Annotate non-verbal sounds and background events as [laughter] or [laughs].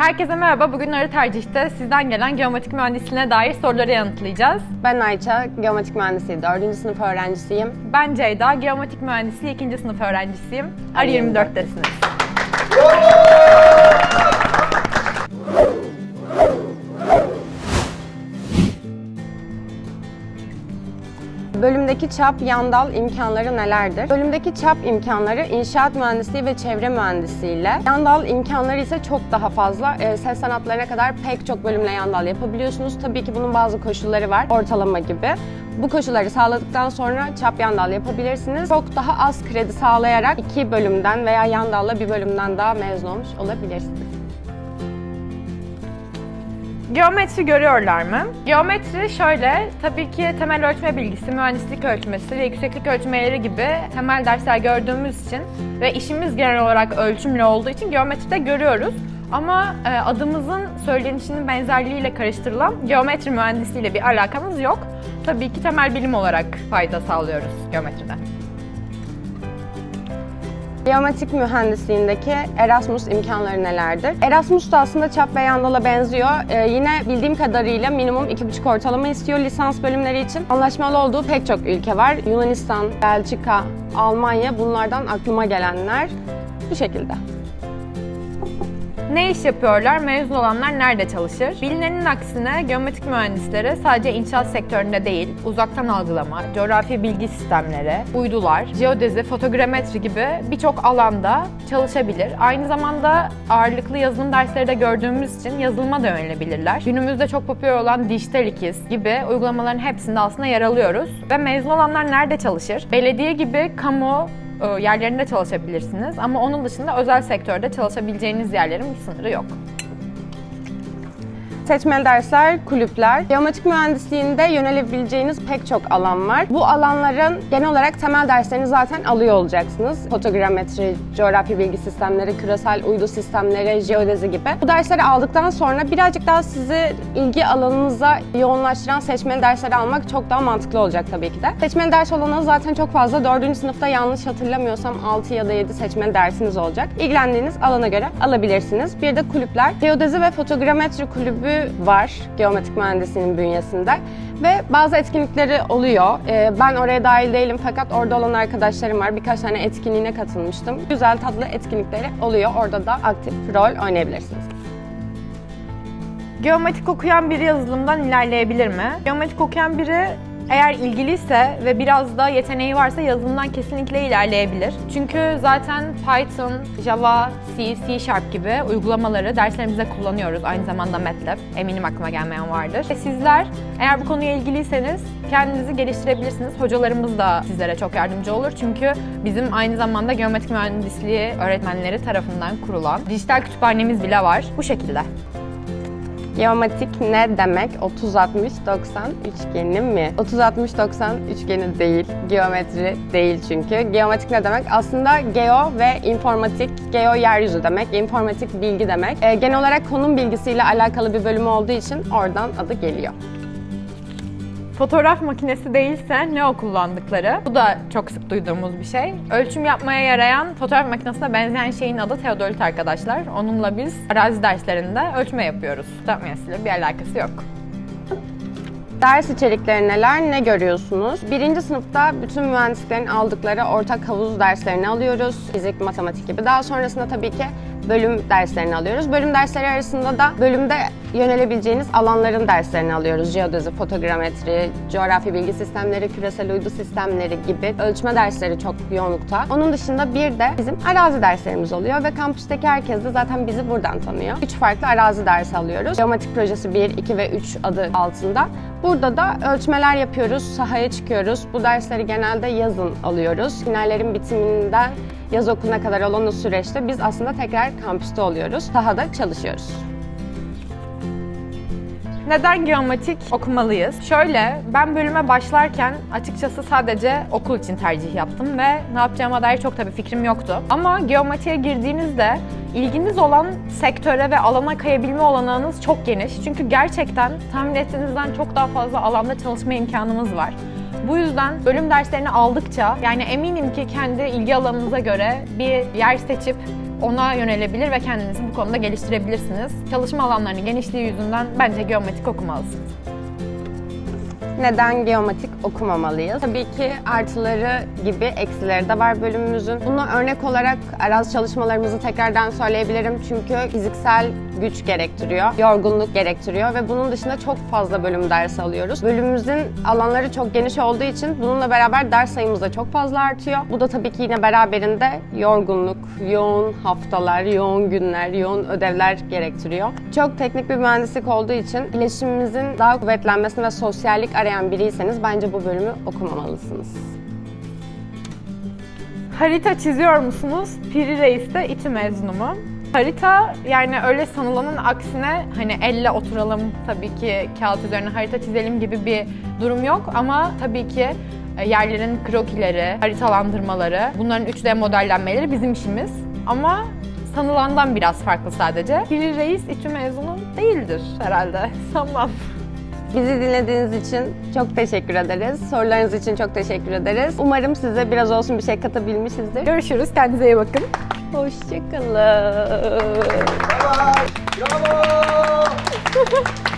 Herkese merhaba. Bugün Arı Tercih'te sizden gelen geometrik mühendisliğine dair soruları yanıtlayacağız. Ben Ayça, geometrik mühendisliği 4. sınıf öğrencisiyim. Ben Ceyda, geometrik mühendisliği 2. sınıf öğrencisiyim. Arı 24'tesiniz. Bölümdeki çap, yandal imkanları nelerdir? Bölümdeki çap imkanları inşaat mühendisliği ve çevre mühendisliği ile, yandal imkanları ise çok daha fazla. Ee, ses sanatlarına kadar pek çok bölümle yandal yapabiliyorsunuz. Tabii ki bunun bazı koşulları var, ortalama gibi. Bu koşulları sağladıktan sonra çap yandal yapabilirsiniz. Çok daha az kredi sağlayarak iki bölümden veya yandalla bir bölümden daha mezun olmuş olabilirsiniz. Geometri görüyorlar mı? Geometri şöyle, tabii ki temel ölçme bilgisi, mühendislik ölçmesi ve yükseklik ölçmeleri gibi temel dersler gördüğümüz için ve işimiz genel olarak ölçümle olduğu için geometride görüyoruz. Ama e, adımızın söylenişinin benzerliğiyle karıştırılan geometri mühendisliğiyle bir alakamız yok. Tabii ki temel bilim olarak fayda sağlıyoruz geometride. Geometrik mühendisliğindeki Erasmus imkanları nelerdir? Erasmus da aslında çap ve yandala benziyor. Ee, yine bildiğim kadarıyla minimum 2,5 ortalama istiyor lisans bölümleri için. Anlaşmalı olduğu pek çok ülke var. Yunanistan, Belçika, Almanya bunlardan aklıma gelenler bu şekilde. Ne iş yapıyorlar? Mezun olanlar nerede çalışır? Bilinenin aksine geometrik mühendisleri sadece inşaat sektöründe değil, uzaktan algılama, coğrafi bilgi sistemleri, uydular, jeodezi, fotogrametri gibi birçok alanda çalışabilir. Aynı zamanda ağırlıklı yazılım dersleri de gördüğümüz için yazılıma da yönelebilirler. Günümüzde çok popüler olan dijital ikiz gibi uygulamaların hepsinde aslında yer alıyoruz. Ve mezun olanlar nerede çalışır? Belediye gibi kamu yerlerinde çalışabilirsiniz ama onun dışında özel sektörde çalışabileceğiniz yerlerin bir sınırı yok. Seçmeli dersler, kulüpler. Geometrik mühendisliğinde yönelebileceğiniz pek çok alan var. Bu alanların genel olarak temel derslerini zaten alıyor olacaksınız. Fotogrametri, coğrafi bilgi sistemleri, küresel uydu sistemleri, jeodezi gibi. Bu dersleri aldıktan sonra birazcık daha sizi ilgi alanınıza yoğunlaştıran seçmeli dersleri almak çok daha mantıklı olacak tabii ki de. Seçmeli ders olanağı zaten çok fazla. 4. sınıfta yanlış hatırlamıyorsam 6 ya da 7 seçmeli dersiniz olacak. İlgilendiğiniz alana göre alabilirsiniz. Bir de kulüpler. Geodezi ve fotogrametri kulübü var geometrik mühendisliğinin bünyesinde ve bazı etkinlikleri oluyor. Ee, ben oraya dahil değilim fakat orada olan arkadaşlarım var. Birkaç tane etkinliğine katılmıştım. Güzel tatlı etkinlikleri oluyor. Orada da aktif rol oynayabilirsiniz. Geometrik okuyan biri yazılımdan ilerleyebilir mi? Geometrik okuyan biri eğer ilgiliyse ve biraz da yeteneği varsa yazılımdan kesinlikle ilerleyebilir. Çünkü zaten Python, Java, C, C Sharp gibi uygulamaları derslerimizde kullanıyoruz. Aynı zamanda MATLAB. Eminim aklıma gelmeyen vardır. Ve sizler eğer bu konuya ilgiliyseniz kendinizi geliştirebilirsiniz. Hocalarımız da sizlere çok yardımcı olur. Çünkü bizim aynı zamanda geometrik mühendisliği öğretmenleri tarafından kurulan dijital kütüphanemiz bile var. Bu şekilde. Geometrik ne demek? 30-60-90 üçgeni mi? 30-60-90 üçgeni değil. Geometri değil çünkü. Geometrik ne demek? Aslında geo ve informatik. Geo yeryüzü demek, informatik bilgi demek. Ee, genel olarak konum bilgisiyle alakalı bir bölüm olduğu için oradan adı geliyor. Fotoğraf makinesi değilse ne o kullandıkları? Bu da çok sık duyduğumuz bir şey. Ölçüm yapmaya yarayan fotoğraf makinesine benzeyen şeyin adı teodolit arkadaşlar. Onunla biz arazi derslerinde ölçme yapıyoruz. Fotoğraf makinesiyle bir alakası yok. Ders içerikleri neler, ne görüyorsunuz? Birinci sınıfta bütün mühendislerin aldıkları ortak havuz derslerini alıyoruz. Fizik, matematik gibi. Daha sonrasında tabii ki bölüm derslerini alıyoruz. Bölüm dersleri arasında da bölümde yönelebileceğiniz alanların derslerini alıyoruz. Jeodezi, fotogrametri, coğrafi bilgi sistemleri, küresel uydu sistemleri gibi ölçme dersleri çok yoğunlukta. Onun dışında bir de bizim arazi derslerimiz oluyor ve kampüsteki herkes de zaten bizi buradan tanıyor. Üç farklı arazi dersi alıyoruz. Geometrik projesi 1, 2 ve 3 adı altında. Burada da ölçmeler yapıyoruz, sahaya çıkıyoruz. Bu dersleri genelde yazın alıyoruz. Finallerin bitiminden yaz okuluna kadar olan o süreçte biz aslında tekrar kampüste oluyoruz. Sahada çalışıyoruz. Neden geometrik okumalıyız? Şöyle, ben bölüme başlarken açıkçası sadece okul için tercih yaptım ve ne yapacağıma dair çok tabii fikrim yoktu. Ama geometriye girdiğinizde ilginiz olan sektöre ve alana kayabilme olanağınız çok geniş. Çünkü gerçekten tahmin ettiğinizden çok daha fazla alanda çalışma imkanımız var. Bu yüzden bölüm derslerini aldıkça yani eminim ki kendi ilgi alanınıza göre bir yer seçip ona yönelebilir ve kendinizi bu konuda geliştirebilirsiniz. Çalışma alanlarının genişliği yüzünden bence geometrik okumalısınız. Neden geometrik okumamalıyız? Tabii ki artıları gibi eksileri de var bölümümüzün. Buna örnek olarak arazi çalışmalarımızı tekrardan söyleyebilirim çünkü fiziksel güç gerektiriyor, yorgunluk gerektiriyor ve bunun dışında çok fazla bölüm dersi alıyoruz. Bölümümüzün alanları çok geniş olduğu için bununla beraber ders sayımız da çok fazla artıyor. Bu da tabii ki yine beraberinde yorgunluk, yoğun haftalar, yoğun günler, yoğun ödevler gerektiriyor. Çok teknik bir mühendislik olduğu için iletişimimizin daha kuvvetlenmesini ve sosyallik arayan biriyseniz bence bu bölümü okumamalısınız. Harita çiziyor musunuz? Piri Reis de İTÜ mezunu mu? Harita yani öyle sanılanın aksine hani elle oturalım tabii ki kağıt üzerine harita çizelim gibi bir durum yok ama tabii ki e, yerlerin krokileri, haritalandırmaları, bunların 3D modellenmeleri bizim işimiz. Ama sanılandan biraz farklı sadece. Piri Reis İTÜ mezunu değildir herhalde. [laughs] Sanmam. Bizi dinlediğiniz için çok teşekkür ederiz. Sorularınız için çok teşekkür ederiz. Umarım size biraz olsun bir şey katabilmişizdir. Görüşürüz. Kendinize iyi bakın. Hoşçakalın. Bravo. Bravo. [laughs]